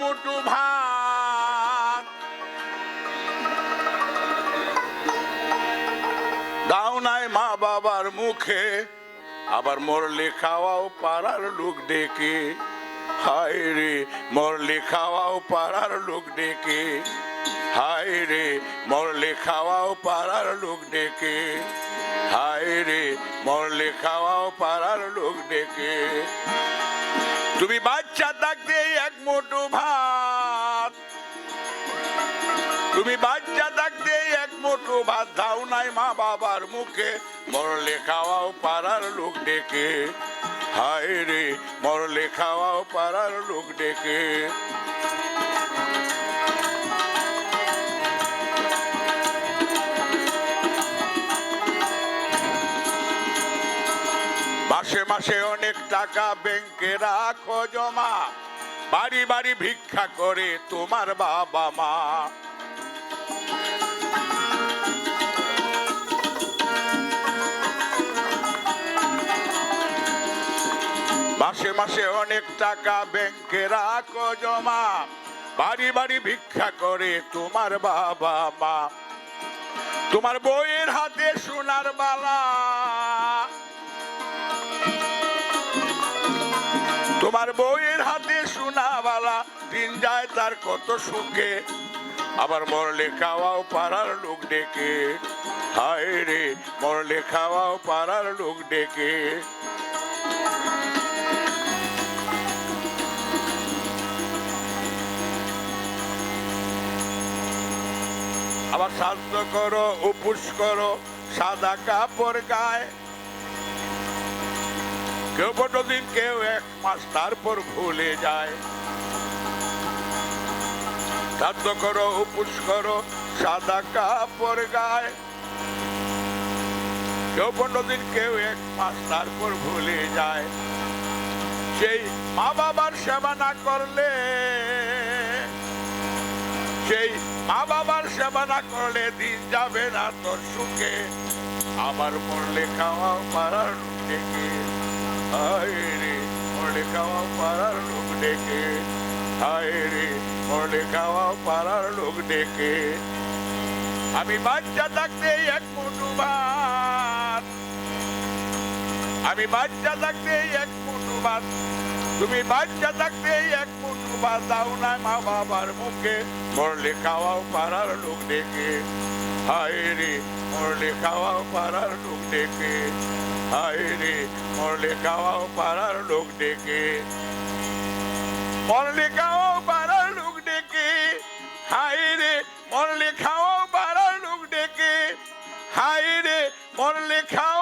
মুঠো ভাত। দাও নাই মা বাবার মুখে, আবার মরলে খাওয়াও পাড়ার লোক ডেকে। হায় রে, মরলে খাওয়াও পাড়ার লোক ডেকে। হায় রে, মরলে খাওয়াও পাড়ার লোক ডেকে। হায় রে, মরলে খাওয়াও পাড়ার লোক ডেকে। তুমি বাচ্চা থাকতে মুঠো ভাত। তুমি বাচ্চা থাকতে এক মুঠো ভাত দাও নাই মা বাবার মুখে। মরলে খাওয়াও পাড়ার লোক ডেকে। হায় রে, মরলে খাওয়াও পাড়ার লোক ডেকে। মাসে মাসে অনেক টাকা ব্যাংকে রাখো জমা। বাড়ি বাড়ি ভিক্ষা করে তোমার বাবা মা। মাসে মাসে অনেক টাকা ব্যাংকে রাখো জমা। বাড়ি বাড়ি ভিক্ষা করে তোমার বাবা মা। তোমার বইয়ের হাতে সোনার বালা। তোমার বইয়ের হাতে দিন যায় তার কত সুখে। আবার মরলে খাওয়াও পাড়ার লোক ডেকে। হায় রে, মরলে খাওয়াও পাড়ার লোক ডেকে। আবার স্বাস্থ্য করো, উপুস করো, সাদা কাপড় গায়ে। কেউ পনেরো দিন কেউ এক মাস তারপর ভুলে যায়। শ্রাদ্ধ করো, উপোস করো, সাদা কাপড় গায়ে। পনেরো দিন কেউ এক মাস তারপর ভুলে যায়। সেই মা বাবার সেবা না করলে, সেই মা বাবার সেবা না করলে দিন যাবে না তোর সুখে। আবার মরলে খাওয়া পাড়ার ডেকে হায় রে, মরলে খাওয়া পাড়ার লোক ডেকে হায় রে মরলে খাওয়া পাড়ার লোক ডেকে, আমি বাচ্চা থাকতে এক মুঠো ভাত। আমি বাচ্চা থাকতে এক মুঠো ভাত। তুমি বাচ্চা থাকতে এক মুঠো ভাত দাও না মা বাবার মুখে। মরলে খাওয়াও পাড়ার লোক ডেকে। হায় রে মরলে খাওয়াও পাড়ার লোক ডেকে। হায় রে মরলে খাওয়াও পাড়ার লোক ডেকে। মরলে খাওয়াও হায় রে মরলে খাও